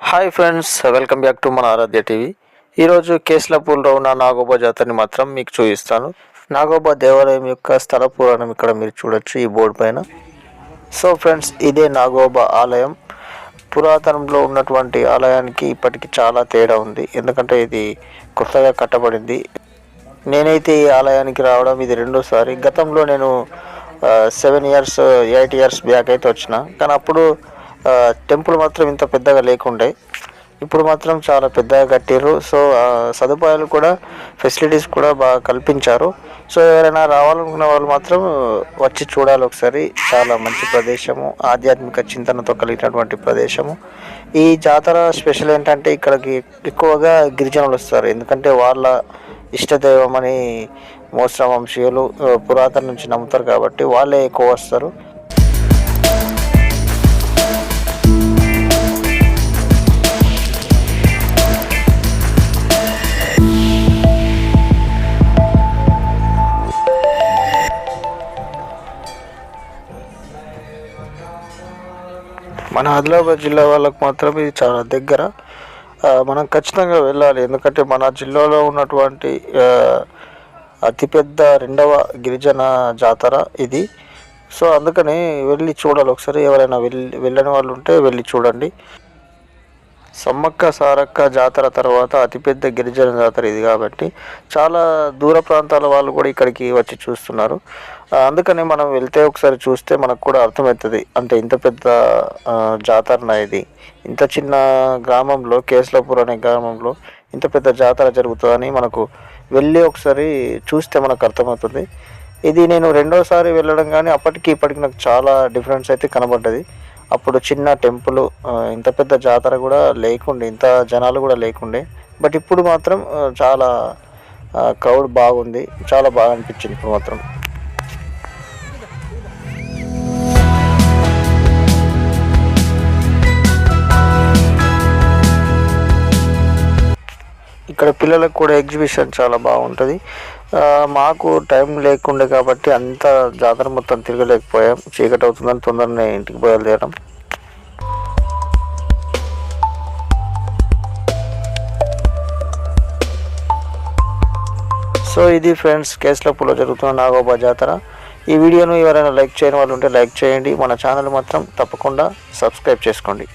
Hi friends welcome back to మన Aaradhya TV. ఈరోజు కేసులపూర్లో ఉన్న నాగోబా జాతరని మాత్రం మీకు చూపిస్తాను. నాగోబా దేవాలయం యొక్క స్థల పురాణం ఇక్కడ మీరు చూడొచ్చు ఈ బోర్డు పైన. సో ఫ్రెండ్స్ ఇదే నాగోబా ఆలయం. పురాతనంలో ఉన్నటువంటి ఆలయానికి ఇప్పటికి చాలా తేడా ఉంది. ఎందుకంటే ఇది కొత్తగా కట్టబడింది. నేనైతే ఈ ఆలయానికి రావడం ఇది రెండోసారి. గతంలో నేను seven years eight years back అయితే వచ్చిన. కానీ అప్పుడు టెంపుల్ మాత్రం ఇంత పెద్దగా లేకుండే. ఇప్పుడు మాత్రం చాలా పెద్దగా కట్టారు సో సదుపాయాలు కూడా ఫెసిలిటీస్ కూడా బాగా కల్పించారు. సో ఎవరైనా రావాలనుకున్న వాళ్ళు మాత్రం వచ్చి చూడాలి ఒకసారి. చాలా మంచి ప్రదేశము. ఆధ్యాత్మిక చింతనతో కలిగినటువంటి ప్రదేశము. ఈ జాతర స్పెషల్ ఏంటంటే ఇక్కడికి ఎక్కువగా గిరిజనులు వస్తారు. ఎందుకంటే వాళ్ళ ఇష్టదైవం అని మోస్ర వంశీయులు పురాతన నుంచి నమ్ముతారు కాబట్టి వాళ్ళే ఎక్కువ వస్తారు. మన ఆదిలాబాద్ జిల్లా వాళ్ళకు మాత్రం ఇది చాలా దగ్గర. మనం ఖచ్చితంగా వెళ్ళాలి. ఎందుకంటే మన జిల్లాలో ఉన్నటువంటి అతిపెద్ద రెండవ గిరిజన జాతర ఇది. సో అందుకని వెళ్ళి చూడాలి. ఒకసారి ఎవరైనా వెళ్ళి వెళ్ళని వాళ్ళు ఉంటే వెళ్ళి చూడండి. సమ్మక్క సారక్క జాతర తర్వాత అతిపెద్ద గిరిజన జాతర ఇది కాబట్టి చాలా దూర ప్రాంతాల వాళ్ళు కూడా ఇక్కడికి వచ్చి చూస్తున్నారు. అందుకని మనం వెళ్తే ఒకసారి చూస్తే మనకు కూడా అర్థమవుతుంది. అంటే ఇంత పెద్ద జాతరన ఇది? ఇంత చిన్న గ్రామంలో కేసులపూర్ అనే గ్రామంలో ఇంత పెద్ద జాతర జరుగుతుందని మనకు వెళ్ళి ఒకసారి చూస్తే మనకు అర్థమవుతుంది. ఇది నేను రెండోసారి వెళ్ళడం కానీ అప్పటికి ఇప్పటికి నాకు చాలా డిఫరెన్స్ అయితే కనబడ్డది. అప్పుడు చిన్న టెంపుల్ ఇంత పెద్ద జాతర కూడా లేకుండే ఇంత జనాలు కూడా లేకుండే. బట్ ఇప్పుడు మాత్రం చాలా క్రౌడ్ బాగుంది చాలా బాగా అనిపించింది ఇప్పుడు మాత్రం. ఇక్కడ పిల్లలకు కూడా ఎగ్జిబిషన్ చాలా బాగుంటుంది. మాకు టైం లేకుండే కాబట్టి అంత జాతర మొత్తం తిరగలేకపోయాం. చీకటి అవుతుందని తొందరనే ఇంటికి బయలుదేరాం. సో ఇది ఫ్రెండ్స్ కేసులపూర్లో జరుగుతున్న నాగోబా జాతర. ఈ వీడియోను ఎవరైనా లైక్ చేయని వాళ్ళు ఉంటే లైక్ చేయండి. మన ఛానల్ మాత్రం తప్పకుండా సబ్స్క్రైబ్ చేసుకోండి.